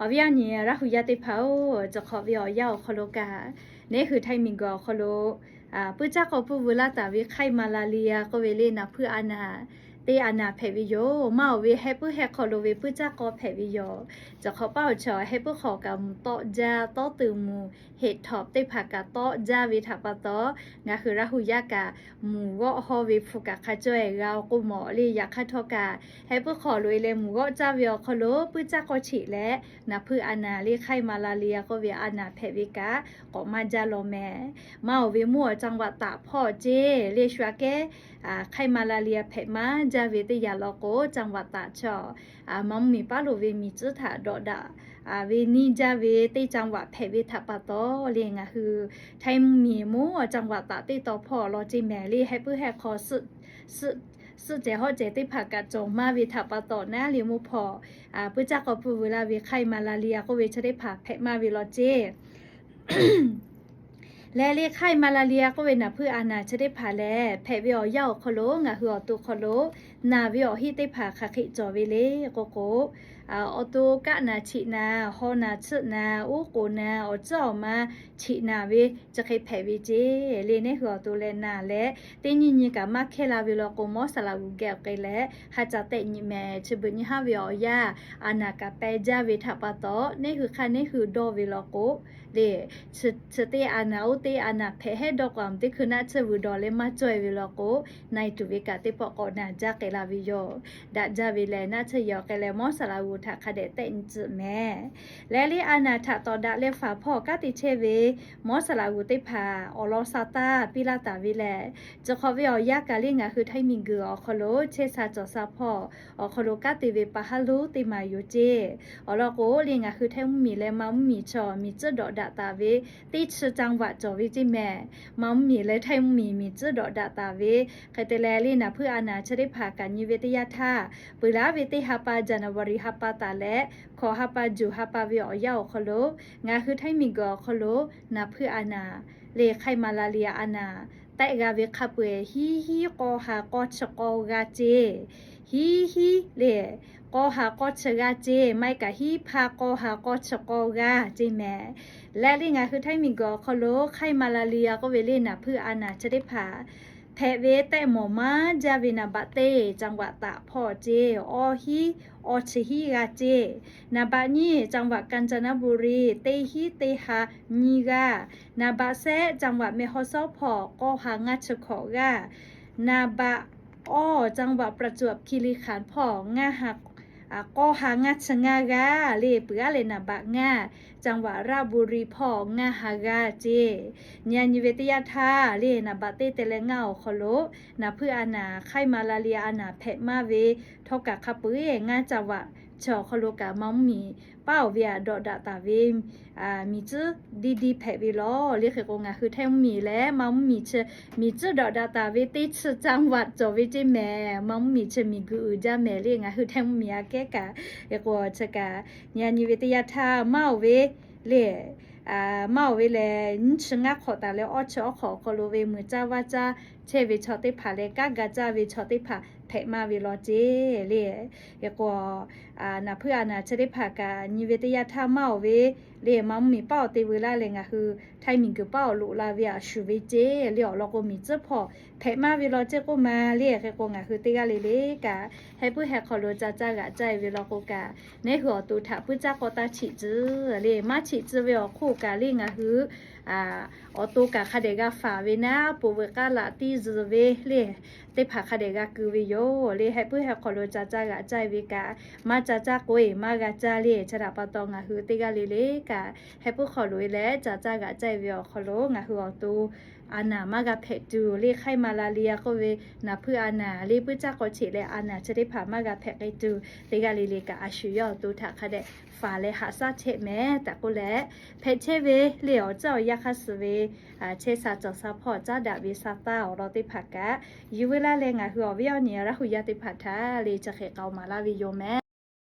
อวิญญาณรักหุยาติเผาจะขอวิอยาวคโลกาเนี่คือไทมิงกอคโลอ่าปื้อจ้าก็ปื้อวุลาตาวิไข้มาลาเรียก็เวเลนะเพื่ออนา ตอานาเพวิโยมาเวให้ปุให้ขโลเวปุจักก็เพวิโยจะขอเป้าชอให้ปุขอกำโตจาโตตืมูเหตุถอบเตผักกะโตจาวิทัปโตงาคือราหูยากะมูก็ฮอวิฟุกะคาจ่วยเรากุหมอลียาคาทอกะให้ปุขอลุยเลยมูก็จาวิอขโลปุจักก็ฉีและนะเพื่ออานาลีไข้มาลาเลียก็เวอานาเพวิกะก็มาจาโลแมมาเอาเวมัวจังหวัดตากพ่อเจเรียชวาแกไข้มาลาเรียเผ็ดมาจจาเวตยาลโกจังหวัดตากชออ่ามัมมีป้าโลเวมีจื้อถาดอดาอาเวนีจาเวตจังหวัดเผ็ดเวทัปะโตเรียงอะคือไทยมีมัวจังหวัดตากติต่อพ่อรอจิแมรี่ให้เพื่อให้คอสึสึสึเจฮอเจติผักกะจงมาวิทัปะโตนะเรียมุพออ่าปุจักก็ปุเวลาเวไข้มาลาเรียก็เวชได้ผักเผ็ดมาวิลอเจ และเรียกไข้มาลาเรียก็เวนน่ะเพื่ออาณาจะได้ผ่าแลแผวิอเย่าคโลงะหืออตุคโลนาวิออฮิเตผาคาคิจอเวเลโกโกอาออโตกะนาชินาฮอนาชนาอุโกนาออเจอามาชินาวิจะเคยแผ่วิเจเลเนหัวตัวเลนาและเตญิญิกะมาเคลาวิลโกมอสลาวุแกวไกและฮาจะเตญิแมชบุญิฮาวิออยาอานากะเปจาเวทปะตอนี่คือคันนี่คือโดวิลโกเดชชเตอานาอุเตอานาเพให้ดอกความที่คือน่าจะวดอเลมาจอยวิลโกในตุเวกาเตปอกอนาจักแตลาวิโยดาจาวิเลนาเชยอแกเลมอสลาวุทะคาเดเตนจุแม่และลิอานาทะตอดาเลฟาพ่อกาติเชเวมอสลาวูเตพาออลซาตาปิลาตาวิแลจะขอวิอยากาลิงาคือไทมิงเกออคโลเชซาจอซาพ่ออคโลกาติเวปาฮาลุติมาโยเจออลอโกลิงาคือไทมีเละมัมมีชอมีเจดอดาตาเวติชจังหวะจอวิจิแม่มัมมีและไทมีมีเจดอดาตาเวคาเตเลลินะเพื่ออานาชได้พากันยิเวตยาธาปุลาเวติฮาปาจานวริฮาปาตาและขอฮาปาจูฮาปาเวอยาคโลงาคือไทมิกอคโลนะเพื่ออานาเลไขมาลาเลียอานาแต่กาเวคาเปฮีฮีกอหากอชกอกาเจฮีฮีเลกอหากอชกาเจไม่กะฮีพากอหากอชกอกาเจแม่และลิงาคือไทมิกอคโลไข้มาลาเรียก็เวเลนะเพื่ออาณาจะได้ผ่า แทเวแต่หมอมาจาเวนาบะเต จังหวัดตากพ่อเจออฮีออชฮีกาเจ นาบะนี่จังหวัดกาญจนบุรี เตฮิเตหานีกานาบะแซจังหวัดเมฮอซอพอก็หางัชขอกานาบะอ้อจังหวัดประจวบคีรีขันธ์พองาหัก ก็หางัดชงากาเลเปือเลนะบะงาจังหวัดราชบุรีพองาหากาเจญาญิเวทยาธาเลนะบะเตเตเลงาคโลนะเพื่ออานาไข้มาลาเรียอานาเพะมาเวทกกะคาปุเองาจังหวัด ชอคโลกามัมมีเป้าเวียดอดาตาเวมอ่ามีจื้อดีดีแผวิลอเรียกกงาคือแทงมีและมัมมีเชมีจื้อดอดาตาเวติชจังหวัดจอวิจิแม่มัมมีเชมีกูอืจาแม่เรียกงาคือแทงมีอาแกกะเอกว่าชกะญาณิวิทยาธาเมาเวเลอ่าเมาเวแลนชงะขอตาแล้วออชอขอคโลเวมือจ้าว่าจ้าเชวิชอติผาเลกากาจ้าวิชอติผา เทมาวิโรเจเลียเยกว่าอ่านะเพื่อนาะจะได้ผ่ากานิเวตยาท่าเมาเวเลียมัมมีเป้าเตเวลาเลยงะคือไทมิงกือเป้าลุลาเวียชูเวเจเลียวเราก็มีเจ้าพอเทมาวิโรเจก็มาเลียกว่างะคือตีกันเลเลกะให้ผู้แหกขอรู้จ้าจ้ากะใจวิโรกกะในหัวตูถ้าผู้จ้าก็ตาฉิจื้อเลียมาฉิจื้อเวลคู่กะเลียงะคือ ออโตกะคาเดกาฝาเวนาปูเวกาลาตีซเวเลเตผาคาเดกาคือวิโยเลให้ปุ้ยให้ขอโลจาจากะใจเวกามาจาจากวยมากะจาเลชะดาปตองะฮือเตกาเลเลกะให้ปุ้ยขอโลแลจาจากะใจเวขอโลงะฮือออตู อาณามากาเพจูเรียกไข้มาลาเรียก็เวนาเพื่ออานาเรียกเพื่อจ้าก็ฉีเลอานาจะได้ผ่ามากับเพไกจูเตกาลีเลกาอาชุยอตูถักคาเดฝาเลหาซาเชแม่แต่กูแลเพเชเวเหลียวเจ้ายาคาสเวอ่าเชซาจอซาพอจ้าดาวิซาตาเราติผักกะยูเวลาเลงอะคือวิอเนียระหุยาติผัดทาเลจะเขเกามาลาวิโยแม่